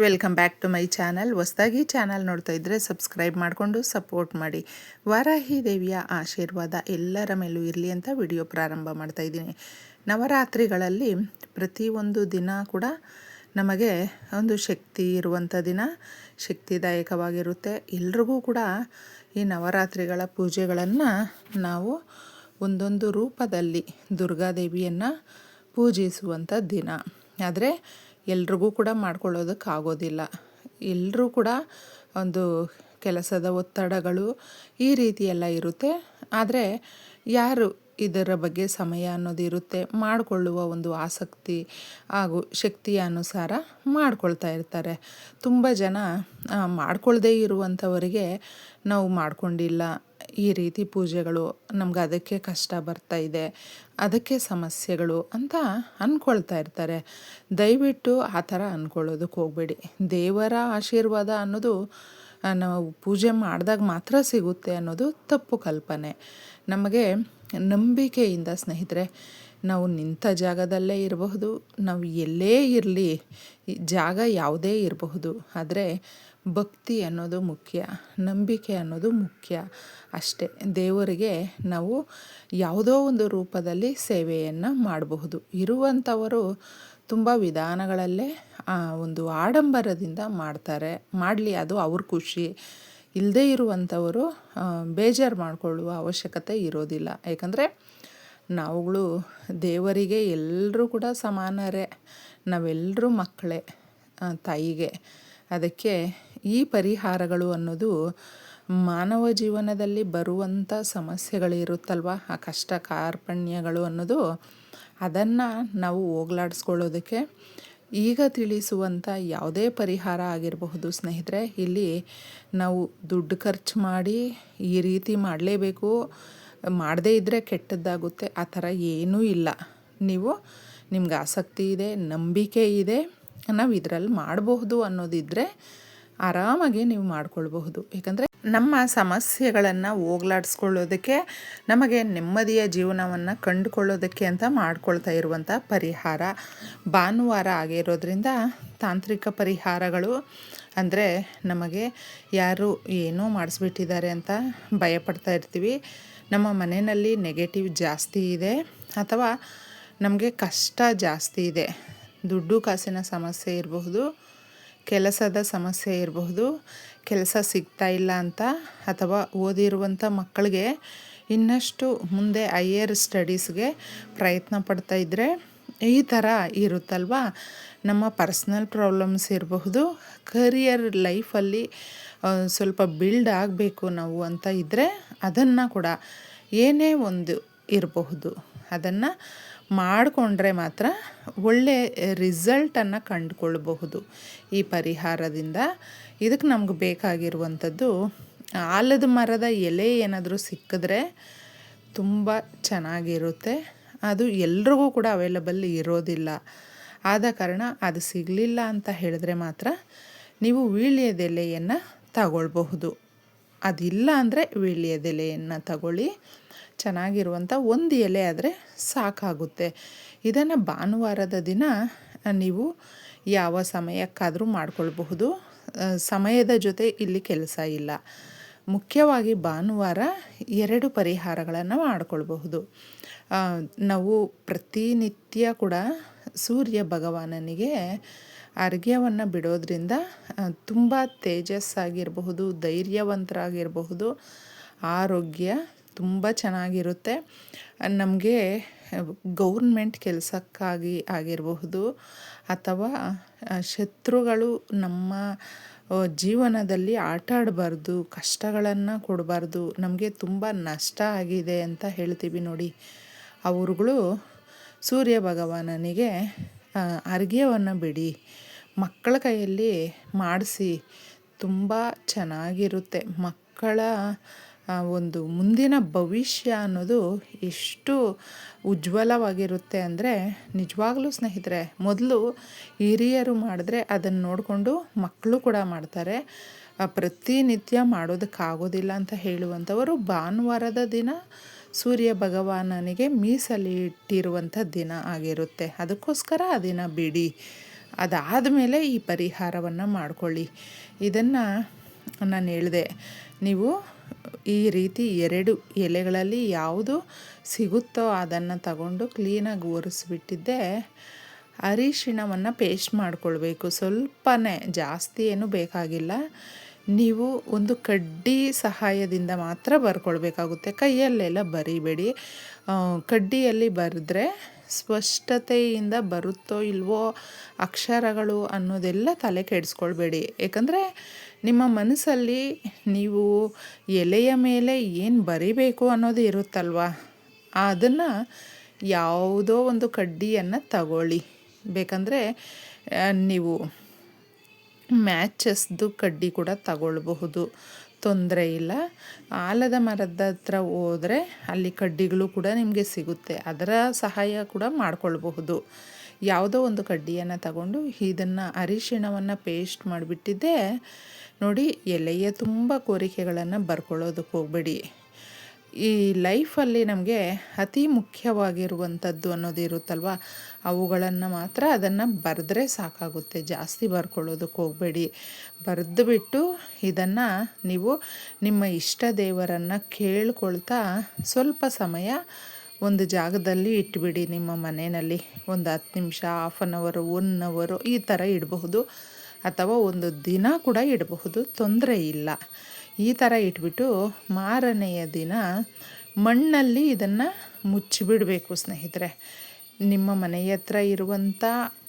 Welcome back to my channel. ಹೊಸ್ದಾಗಿ channel ನೋಡ್ತಾ ಇದ್ದರೆ ಸಬ್ಸ್ಕ್ರೈಬ್ ಮಾಡಿಕೊಂಡು ಸಪೋರ್ಟ್ ಮಾಡಿ. ವಾರಾಹಿ ದೇವಿಯ ಆಶೀರ್ವಾದ ಎಲ್ಲರ ಮೇಲೂ ಇರಲಿ ಅಂತ ವಿಡಿಯೋ ಪ್ರಾರಂಭ ಮಾಡ್ತಾ ಇದ್ದೀನಿ. ನವರಾತ್ರಿಗಳಲ್ಲಿ ಪ್ರತಿಯೊಂದು ದಿನ ಕೂಡ ನಮಗೆ ಒಂದು ಶಕ್ತಿ ಇರುವಂಥ ದಿನ, ಶಕ್ತಿದಾಯಕವಾಗಿರುತ್ತೆ. ಎಲ್ರಿಗೂ ಕೂಡ ಈ ನವರಾತ್ರಿಗಳ ಪೂಜೆಗಳನ್ನು ನಾವು ಒಂದೊಂದು ರೂಪದಲ್ಲಿ ದುರ್ಗಾದೇವಿಯನ್ನು ಪೂಜಿಸುವಂಥ ದಿನ. ಆದರೆ ಎಲ್ರಿಗೂ ಕೂಡ ಮಾಡ್ಕೊಳ್ಳೋದಕ್ಕಾಗೋದಿಲ್ಲ ಎಲ್ಲರೂ ಕೂಡ ಒಂದು ಕೆಲಸದ ಒತ್ತಡಗಳು ಈ ರೀತಿ ಎಲ್ಲ ಇರುತ್ತೆ. ಆದರೆ ಯಾರು ಇದರ ಬಗ್ಗೆ ಸಮಯ ಅನ್ನೋದು ಇರುತ್ತೆ, ಮಾಡಿಕೊಳ್ಳುವ ಒಂದು ಆಸಕ್ತಿ ಹಾಗೂ ಶಕ್ತಿಯ ಅನುಸಾರ ಮಾಡ್ಕೊಳ್ತಾ ಇರ್ತಾರೆ. ತುಂಬ ಜನ ಮಾಡ್ಕೊಳ್ಳದೇ ಇರುವಂಥವರಿಗೆ ನಾವು ಮಾಡ್ಕೊಂಡಿಲ್ಲ. ಈ ರೀತಿ ಪೂಜೆಗಳು ನಮ್ಗೆ ಅದಕ್ಕೆ ಕಷ್ಟ ಬರ್ತಾ ಇದೆ, ಅದಕ್ಕೆ ಸಮಸ್ಯೆಗಳು ಅಂತ ಅಂದ್ಕೊಳ್ತಾ ಇರ್ತಾರೆ. ದಯವಿಟ್ಟು ಆ ಥರ ಅಂದ್ಕೊಳ್ಳೋದಕ್ಕೆ ಹೋಗಬೇಡಿ. ದೇವರ ಆಶೀರ್ವಾದ ಅನ್ನೋದು ನಾವು ಪೂಜೆ ಮಾಡಿದಾಗ ಮಾತ್ರ ಸಿಗುತ್ತೆ ಅನ್ನೋದು ತಪ್ಪು ಕಲ್ಪನೆ. ನಮಗೆ ನಂಬಿಕೆಯಿಂದ ಸ್ನೇಹಿತರೆ, ನಾವು ನಿಂತ ಜಾಗದಲ್ಲೇ ಇರಬಹುದು, ನಾವು ಎಲ್ಲೇ ಇರಲಿ ಜಾಗ ಯಾವುದೇ ಇರಬಹುದು, ಆದರೆ ಭಕ್ತಿ ಅನ್ನೋದು ಮುಖ್ಯ, ನಂಬಿಕೆ ಅನ್ನೋದು ಮುಖ್ಯ ಅಷ್ಟೇ. ದೇವರಿಗೆ ನಾವು ಯಾವುದೋ ಒಂದು ರೂಪದಲ್ಲಿ ಸೇವೆಯನ್ನು ಮಾಡಬಹುದು. ಇರುವಂಥವರು ತುಂಬ ವಿಧಾನಗಳಲ್ಲೇ ಒಂದು ಆಡಂಬರದಿಂದ ಮಾಡ್ತಾರೆ. ಮಾಡಲಿ ಅದು ಅವ್ರ ಖುಷಿ. ಇಲ್ಲದೇ ಇರುವಂಥವರು ಬೇಜಾರು ಮಾಡಿಕೊಳ್ಳುವ ಅವಶ್ಯಕತೆ ಇರೋದಿಲ್ಲ. ಯಾಕಂದರೆ ನಾವುಗಳು ದೇವರಿಗೆ ಎಲ್ಲರೂ ಕೂಡ ಸಮಾನರೇ. ನಾವೆಲ್ಲರೂ ಮಕ್ಕಳೇ ತಾಯಿಗೆ. ಅದಕ್ಕೆ ಈ ಪರಿಹಾರಗಳು ಅನ್ನೋದು ಮಾನವ ಜೀವನದಲ್ಲಿ ಬರುವಂಥ ಸಮಸ್ಯೆಗಳಿರುತ್ತಲ್ವ? ಆ ಕಷ್ಟ ಕಾರ್ಪಣ್ಯಗಳು ಅನ್ನೋದು ಅದನ್ನು ನಾವು ಹೋಗ್ಲಾಡಿಸ್ಕೊಳ್ಳೋದಕ್ಕೆ ಈಗ ತಿಳಿಸುವಂಥ ಯಾವುದೇ ಪರಿಹಾರ ಆಗಿರಬಹುದು ಸ್ನೇಹಿತರೆ, ಇಲ್ಲಿ ನಾವು ದುಡ್ಡು ಖರ್ಚು ಮಾಡಿ ಈ ರೀತಿ ಮಾಡಲೇಬೇಕು. ಮಾಡದೇ ಇದ್ದರೆ ಕೆಟ್ಟದ್ದಾಗುತ್ತೆ, ಆ ಥರ ಏನೂ ಇಲ್ಲ. ನೀವು ನಿಮ್ಗೆ ಆಸಕ್ತಿ ಇದೆ, ನಂಬಿಕೆ ಇದೆ ನಾವು ಇದರಲ್ಲಿ ಮಾಡಬಹುದು ಅನ್ನೋದಿದ್ದರೆ ಆರಾಮಾಗಿ ನೀವು ಮಾಡ್ಕೊಳ್ಬಹುದು. ಏಕೆಂದರೆ ನಮ್ಮ ಸಮಸ್ಯೆಗಳನ್ನು ಹೋಗ್ಲಾಡಿಸ್ಕೊಳ್ಳೋದಕ್ಕೆ, ನಮಗೆ ನೆಮ್ಮದಿಯ ಜೀವನವನ್ನು ಕಂಡುಕೊಳ್ಳೋದಕ್ಕೆ ಅಂತ ಮಾಡ್ಕೊಳ್ತಾ ಇರುವಂಥ ಪರಿಹಾರ ಭಾನುವಾರ ಆಗಿರೋದ್ರಿಂದ ತಾಂತ್ರಿಕ ಪರಿಹಾರಗಳು ಅಂದರೆ ನಮಗೆ ಯಾರು ಏನೋ ಮಾಡಿಸ್ಬಿಟ್ಟಿದ್ದಾರೆ ಅಂತ ಭಯಪಡ್ತಾ ಇರ್ತೀವಿ. ನಮ್ಮ ಮನೆಯಲ್ಲಿ ನೆಗೆಟಿವ್ ಜಾಸ್ತಿ ಇದೆ ಅಥವಾ ನಮಗೆ ಕಷ್ಟ ಜಾಸ್ತಿ ಇದೆ. ದುಡ್ಡು ಕಾಸಿನ ಸಮಸ್ಯೆ ಇರಬಹುದು. ಕೆಲಸದ ಸಮಸ್ಯೆ ಇರಬಹುದು, ಕೆಲಸ ಸಿಗ್ತಾ ಇಲ್ಲ ಅಂತ ಅಥವಾ ಓದಿರುವಂಥ ಮಕ್ಕಳಿಗೆ ಇನ್ನಷ್ಟು ಮುಂದೆ ಹೈಯರ್ ಸ್ಟಡೀಸ್ಗೆ ಪ್ರಯತ್ನ ಪಡ್ತಾ ಇದ್ದರೆ ಈ ಥರ ಇರುತ್ತಲ್ವ? ನಮ್ಮ ಪರ್ಸ್ನಲ್ ಪ್ರಾಬ್ಲಮ್ಸ್ ಇರಬಹುದು ಕರಿಯರ್ ಲೈಫಲ್ಲಿ ಸ್ವಲ್ಪ ಬಿಲ್ಡ್ ಆಗಬೇಕು ನಾವು ಅಂತ ಇದ್ದರೆ ಅದನ್ನು ಕೂಡ ಏನೇ ಒಂದು ಇರಬಹುದು. ಅದನ್ನು ಮಾಡಿಕೊಂಡ್ರೆ ಮಾತ್ರ ಒಳ್ಳೆ ರಿಸಲ್ಟನ್ನು ಕಂಡುಕೊಳ್ಬಹುದು ಈ ಪರಿಹಾರದಿಂದ. ಇದಕ್ಕೆ ನಮ್ಗೆ ಬೇಕಾಗಿರುವಂಥದ್ದು ಆಲದ ಮರದ ಎಲೆ ಏನಾದರೂ ಸಿಕ್ಕಿದ್ರೆ ತುಂಬ ಚೆನ್ನಾಗಿರುತ್ತೆ. ಅದು ಎಲ್ರಿಗೂ ಕೂಡ ಅವೈಲಬಲ್ ಇರೋದಿಲ್ಲ. ಆದ ಕಾರಣ ಅದು ಸಿಗಲಿಲ್ಲ ಅಂತ ಹೇಳಿದ್ರೆ ಮಾತ್ರ ನೀವು ವೀಳ್ಯದೆಲೆಯನ್ನು ತಗೊಳ್ಬಹುದು. ಅದಿಲ್ಲ ಅಂದರೆ ವೀಳ್ಯದೆಲೆಯನ್ನು ತಗೊಳ್ಳಿ. ಚೆನ್ನಾಗಿರುವಂಥ ಒಂದು ಎಲೆ ಆದರೆ ಸಾಕಾಗುತ್ತೆ. ಇದನ್ನು ಭಾನುವಾರದ ದಿನ ನೀವು ಯಾವ ಸಮಯಕ್ಕಾದರೂ ಮಾಡಿಕೊಳ್ಬಹುದು. ಸಮಯದ ಜೊತೆ ಇಲ್ಲಿ ಕೆಲಸ ಇಲ್ಲ. ಮುಖ್ಯವಾಗಿ ಭಾನುವಾರ ಎರಡು ಪರಿಹಾರಗಳನ್ನು ಮಾಡಿಕೊಳ್ಬಹುದು. ನಾವು ಪ್ರತಿನಿತ್ಯ ಕೂಡ ಸೂರ್ಯ ಭಗವಾನನಿಗೆ ಅರ್ಘ್ಯವನ್ನು ಬಿಡೋದ್ರಿಂದ ತುಂಬ ತೇಜಸ್ಸಾಗಿರಬಹುದು, ಧೈರ್ಯವಂತರಾಗಿರಬಹುದು, ಆರೋಗ್ಯ ತುಂಬ ಚೆನ್ನಾಗಿರುತ್ತೆ. ನಮಗೆ ಗೌರ್ಮೆಂಟ್ ಕೆಲಸಕ್ಕಾಗಿ ಆಗಿರಬಹುದು, ಅಥವಾ ಶತ್ರುಗಳು ನಮ್ಮ ಜೀವನದಲ್ಲಿ ಆಟ ಆಡಬಾರ್ದು ಕಷ್ಟಗಳನ್ನು ಕೊಡಬಾರ್ದು, ನಮಗೆ ತುಂಬ ನಷ್ಟ ಆಗಿದೆ ಅಂತ ಹೇಳ್ತೀವಿ ನೋಡಿ. ಅವರುಗಳು ಸೂರ್ಯ ಭಗವಾನನಿಗೆ ಅರ್ಘ್ಯವನ್ನು ಬಿಡಿ. ಮಕ್ಕಳ ಕೈಯಲ್ಲಿ ಮಾಡಿಸಿ ತುಂಬ ಚೆನ್ನಾಗಿರುತ್ತೆ. ಮಕ್ಕಳ ಒಂದು ಮುಂದಿನ ಭವಿಷ್ಯ ಅನ್ನೋದು ಎಷ್ಟು ಉಜ್ವಲವಾಗಿರುತ್ತೆ ಅಂದರೆ ನಿಜವಾಗ್ಲೂ ಸ್ನೇಹಿತರೆ, ಮೊದಲು ಹಿರಿಯರು ಮಾಡಿದ್ರೆ ಅದನ್ನು ನೋಡಿಕೊಂಡು ಮಕ್ಕಳು ಕೂಡ ಮಾಡ್ತಾರೆ. ಪ್ರತಿನಿತ್ಯ ಮಾಡೋದಕ್ಕಾಗೋದಿಲ್ಲ ಅಂತ ಹೇಳುವಂಥವರು ಭಾನುವಾರದ ದಿನ ಸೂರ್ಯ ಭಗವಾನನಿಗೆ ಮೀಸಲಿಟ್ಟಿರುವಂಥ ದಿನ ಆಗಿರುತ್ತೆ. ಅದಕ್ಕೋಸ್ಕರ ಆ ದಿನ ಬಿಡಿ. ಅದಾದ ಮೇಲೆ ಈ ಪರಿಹಾರವನ್ನು ಮಾಡಿಕೊಳ್ಳಿ. ಇದನ್ನು ನಾನು ಹೇಳಿದೆ, ನೀವು ಈ ರೀತಿ ಎರಡು ಎಲೆಗಳಲ್ಲಿ ಯಾವುದು ಸಿಗುತ್ತೋ ಅದನ್ನು ತಗೊಂಡು ಕ್ಲೀನಾಗಿ ಒರೆಸ್ಬಿಟ್ಟಿದ್ದೆ, ಅರಿಶಿಣವನ್ನು ಪೇಸ್ಟ್ ಮಾಡಿಕೊಳ್ಬೇಕು. ಸ್ವಲ್ಪನೇ, ಜಾಸ್ತಿ ಏನು ಬೇಕಾಗಿಲ್ಲ. ನೀವು ಒಂದು ಕಡ್ಡಿ ಸಹಾಯದಿಂದ ಮಾತ್ರ ಬರ್ಕೊಳ್ಬೇಕಾಗುತ್ತೆ. ಕೈಯಲ್ಲೆಲ್ಲ ಬರಿಬೇಡಿ. ಕಡ್ಡಿಯಲ್ಲಿ ಬರೆದ್ರೆ ಸ್ಪಷ್ಟತೆಯಿಂದ ಬರುತ್ತೋ ಇಲ್ವೋ ಅಕ್ಷರಗಳು ಅನ್ನೋದೆಲ್ಲ ತಲೆ ಕೆಡಿಸ್ಕೊಳ್ಬೇಡಿ. ಏಕೆಂದರೆ ನಿಮ್ಮ ಮನಸ್ಸಲ್ಲಿ ನೀವು ಎಲೆಯ ಮೇಲೆ ಏನು ಬರಿಬೇಕು ಅನ್ನೋದು ಇರುತ್ತಲ್ವ? ಅದನ್ನು ಯಾವುದೋ ಒಂದು ಕಡ್ಡಿಯನ್ನು ತಗೊಳ್ಳಿ. ಬೇಕಂದರೆ ನೀವು ಮ್ಯಾಚಸ್ದು ಕಡ್ಡಿ ಕೂಡ ತಗೊಳ್ಬಹುದು. ತೊಂದರೆ ಇಲ್ಲ. ಆಲದ ಮರದ ಹತ್ರ ಹೋದರೆ ಅಲ್ಲಿ ಕಡ್ಡಿಗಳು ಕೂಡ ನಿಮಗೆ ಸಿಗುತ್ತೆ. ಅದರ ಸಹಾಯ ಕೂಡ ಮಾಡ್ಕೊಳ್ಬಹುದು. ಯಾವುದೋ ಒಂದು ಕಡ್ಡಿಯನ್ನು ತಗೊಂಡು ಇದನ್ನು ಅರಿಶಿಣವನ್ನು ಪೇಸ್ಟ್ ಮಾಡಿಬಿಟ್ಟಿದ್ದೆ. ನೋಡಿ ಎಲೆಯ ತುಂಬ ಕೋರಿಕೆಗಳನ್ನು ಬರ್ಕೊಳ್ಳೋದಕ್ಕೆ ಹೋಗಬೇಡಿ. ಈ ಲೈಫಲ್ಲಿ ನಮಗೆ ಅತಿ ಮುಖ್ಯವಾಗಿರುವಂಥದ್ದು ಅನ್ನೋದು ಇರುತ್ತಲ್ವ? ಅವುಗಳನ್ನು ಮಾತ್ರ ಅದನ್ನು ಬರೆದ್ರೆ ಸಾಕಾಗುತ್ತೆ. ಜಾಸ್ತಿ ಬರ್ಕೊಳ್ಳೋದಕ್ಕೆ ಹೋಗಬೇಡಿ. ಬರೆದು ಬಿಟ್ಟು ಇದನ್ನು ನೀವು ನಿಮ್ಮ ಇಷ್ಟ ದೇವರನ್ನು ಕೇಳ್ಕೊಳ್ತಾ ಸ್ವಲ್ಪ ಸಮಯ ಒಂದು ಜಾಗದಲ್ಲಿ ಇಟ್ಬಿಡಿ ನಿಮ್ಮ ಮನೆಯಲ್ಲಿ. ಒಂದು ಹತ್ತು ನಿಮಿಷ ಹಾಫ್ ಆನ್ ಅವರು ಒನ್ ಅವರು ಈ ಥರ ಇಡಬಹುದು. ಅಥವಾ ಒಂದು ದಿನ ಕೂಡ ಇಡಬಹುದು. ತೊಂದರೆ ಇಲ್ಲ. ಈ ಥರ ಇಟ್ಬಿಟ್ಟು ಮಾರನೆಯ ದಿನ ಮಣ್ಣಲ್ಲಿ ಇದನ್ನು ಮುಚ್ಚಿಬಿಡಬೇಕು ಸ್ನೇಹಿತರೆ. ನಿಮ್ಮ ಮನೆಯ ಹತ್ರ ಇರುವಂಥ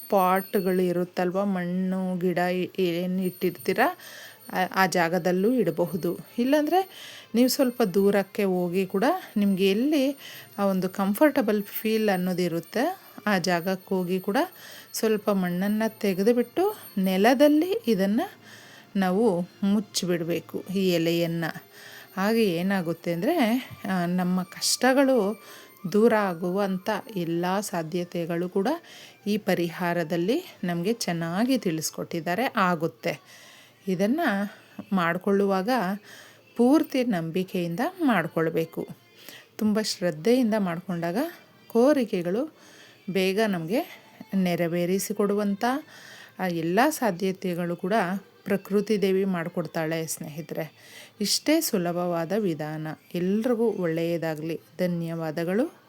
ಪಾಟ್ಗಳು ಇರುತ್ತಲ್ವ? ಮಣ್ಣು, ಗಿಡ ಏನು ಇಟ್ಟಿರ್ತೀರ? ಆ ಜಾಗದಲ್ಲೂ ಇಡಬಹುದು. ಇಲ್ಲಾಂದರೆ ನೀವು ಸ್ವಲ್ಪ ದೂರಕ್ಕೆ ಹೋಗಿ ಕೂಡ ನಿಮಗೆ ಎಲ್ಲಿ ಆ ಒಂದು ಕಂಫರ್ಟಬಲ್ ಫೀಲ್ ಅನ್ನೋದಿರುತ್ತೆ ಆ ಜಾಗಕ್ಕೆ ಹೋಗಿ ಕೂಡ ಸ್ವಲ್ಪ ಮಣ್ಣನ್ನು ತೆಗೆದುಬಿಟ್ಟು ನೆಲದಲ್ಲಿ ಇದನ್ನು ನಾವು ಮುಚ್ಚಿಬಿಡಬೇಕು ಈ ಎಲೆಯನ್ನು. ಹಾಗೆ ಏನಾಗುತ್ತೆ ಅಂದರೆ ನಮ್ಮ ಕಷ್ಟಗಳು ದೂರ ಆಗುವಂಥ ಎಲ್ಲ ಸಾಧ್ಯತೆಗಳು ಕೂಡ ಈ ಪರಿಹಾರದಲ್ಲಿ ನಮಗೆ ಚೆನ್ನಾಗಿ ತಿಳಿಸ್ಕೊಟ್ಟಿದ್ದಾರೆ, ಆಗುತ್ತೆ. ಇದನ್ನು ಮಾಡಿಕೊಳ್ಳುವಾಗ ಪೂರ್ತಿ ನಂಬಿಕೆಯಿಂದ ಮಾಡಿಕೊಳ್ಬೇಕು. ತುಂಬ ಶ್ರದ್ಧೆಯಿಂದ ಮಾಡಿಕೊಂಡಾಗ ಕೋರಿಕೆಗಳು ಬೇಗ ನಮಗೆ ನೆರವೇರಿಸಿಕೊಡುವಂಥ ಎಲ್ಲ ಸಾಧ್ಯತೆಗಳು ಕೂಡ ಪ್ರಕೃತಿ ದೇವಿ ಮಾಡಿಕೊಡ್ತಾಳೆ ಸ್ನೇಹಿತರೆ. ಇಷ್ಟೇ ಸುಲಭವಾದ ವಿಧಾನ. ಎಲ್ರಿಗೂ ಒಳ್ಳೆಯದಾಗಲಿ. ಧನ್ಯವಾದಗಳು.